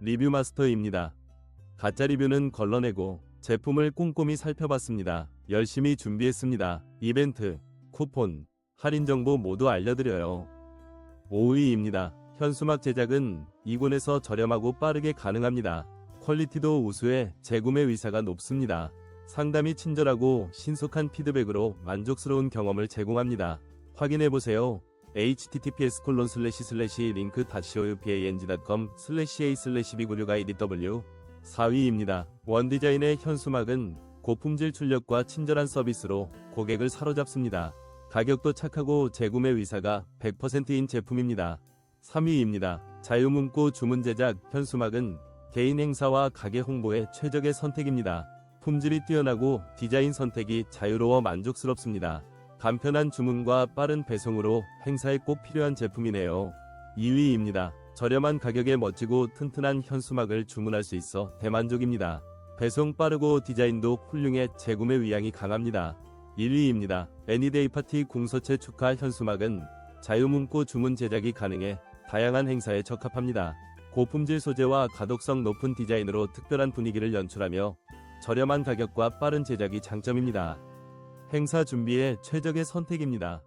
리뷰 마스터입니다. 가짜 리뷰는 걸러내고 제품을 꼼꼼히 살펴봤습니다. 열심히 준비했습니다. 이벤트, 쿠폰, 할인 정보 모두 알려드려요. 5위입니다. 현수막 제작은 이군에서 저렴하고 빠르게 가능합니다. 퀄리티도 우수해 재구매 의사가 높습니다. 상담이 친절하고 신속한 피드백으로 만족스러운 경험을 제공합니다. 확인해보세요. Https 콜론 슬래시 슬래시 링크 co.upang.com 슬래시 a 슬래시 b96idw 4위입니다. 원디자인의 현수막은 고품질 출력과 친절한 서비스로 고객을 사로잡습니다. 가격도 착하고 재구매 의사가 100%인 제품입니다. 3위입니다. 자유문구 주문 제작 현수막은 개인 행사와 가게 홍보에 최적의 선택입니다. 품질이 뛰어나고 디자인 선택이 자유로워 만족스럽습니다. 간편한 주문과 빠른 배송으로 행사에 꼭 필요한 제품이네요. 2위입니다. 저렴한 가격에 멋지고 튼튼한 현수막을 주문할 수 있어 대만족입니다. 배송 빠르고 디자인도 훌륭해 재구매 의향이 강합니다. 1위입니다. 애니데이 파티 공서체 축하 현수막은 자유문구 주문 제작이 가능해 다양한 행사에 적합합니다. 고품질 소재와 가독성 높은 디자인으로 특별한 분위기를 연출하며 저렴한 가격과 빠른 제작이 장점입니다. 행사 준비에 최적의 선택입니다.